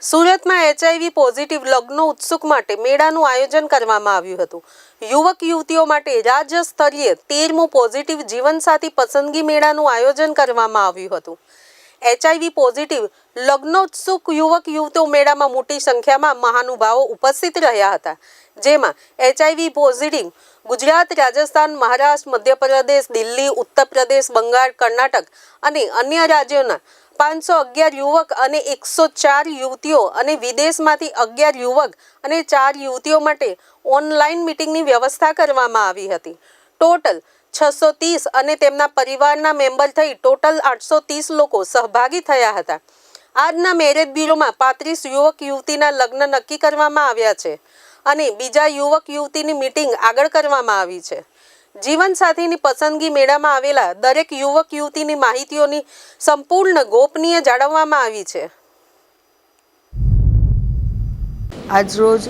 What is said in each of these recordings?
સુરતમાં HIV positive લગ્નો ઉત્સુક માટે મેળાનું આયોજન કરવામાં આવ્યું હતું. યુવક યુવતીઓ માટે રાજ્ય સ્તરીય તેરમું પોઝિટિવ જીવનસાથી પસંદગી મેળાનું આયોજન કરવામાં આવ્યું હતું. એચઆઈવી પોઝિટિવ લગ્નોત્સુક યુવક યુવતીઓ મેળામાં મોટી સંખ્યામાં મહાનુભાવો ઉપસ્થિત રહ્યા હતા. જેમાં એચઆઈવી પોઝિટિવ ગુજરાત, રાજસ્થાન, મહારાષ્ટ્ર, મધ્યપ્રદેશ, દિલ્હી ઉત્તર પ્રદેશ બંગાળ, કર્ણાટક અને અન્ય રાજ્યોના પાંચસો અગિયાર યુવક અને એકસો ચાર યુવતીઓ અને વિદેશમાંથી અગિયાર યુવક અને ચાર યુવતીઓ માટે ઓનલાઈન મિટિંગની વ્યવસ્થા કરવામાં આવી હતી. ટોટલ છસો ત્રીસ અને તેમના પરિવારના મેમ્બર થઈ ટોટલ આઠસો ત્રીસ લોકો સહભાગી થયા હતા. આજના મેરેજ બ્યુરોમાં પાંત્રીસ યુવક યુવતીના લગ્ન નક્કી કરવામાં આવ્યા છે અને બીજા યુવક યુવતીની મિટિંગ આગળ કરવામાં આવી છે. જીવનસાથીની પસંદગી મેળામાં આવેલા દરેક યુવક યુવતીની માહિતીઓની સંપૂર્ણ ગોપનીય જાળવવામાં આવી છે. આજરોજ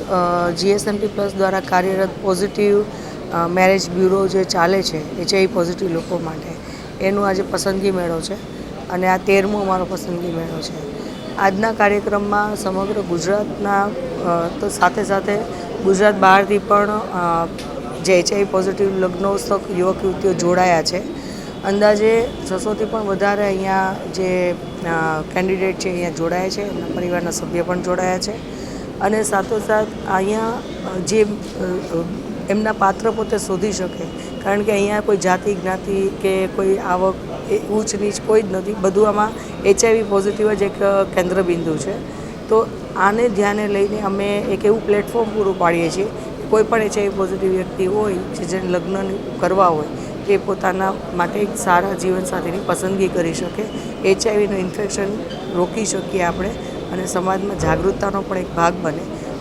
જીએસએમપી પ્લસ દ્વારા કાર્યરત પોઝિટિવ મેરેજ બ્યુરો જે ચાલે છે એચઆઈ પોઝિટિવ લોકો માટે. એનું આજે પસંદગી મેળો છે અને આ તેરમો અમારો પસંદગી મેળો છે. આજના કાર્યક્રમમાં સમગ્ર ગુજરાતના તો સાથે સાથે ગુજરાત બહારથી પણ જે એચઆઈ પોઝિટિવ લગ્નોત્સવ યુવક યુવતીઓ જોડાયા છે. અંદાજે છસોથી પણ વધારે અહીંયા જે કેન્ડિડેટ છે અહીંયા જોડાયા છે, એમના પરિવારના સભ્ય પણ જોડાયા છે. અને સાથોસાથ અહીંયા જે એમના પાત્ર પોતે શોધી શકે. કારણ કે અહીંયા કોઈ જાતિ, જ્ઞાતિ કે કોઈ આવક એ ઊંચ, નીચ કોઈ જ નથી. બધું આમાં એચઆઈવી પોઝિટિવ જ એક કેન્દ્રબિંદુ છે. તો આને ધ્યાને લઈને અમે એક એવું પ્લેટફોર્મ પૂરું પાડીએ છીએ કોઈ પણ એચઆઈવી પોઝિટિવ વ્યક્તિ હોય જે જેને લગ્ન કરવા હોય તે પોતાના માટે એક સારા જીવનસાથીની પસંદગી કરી શકે. એચઆઈવીનું ઇન્ફેક્શન રોકી શકીએ આપણે અને સમાજમાં જાગૃતતાનો પણ એક ભાગ બને.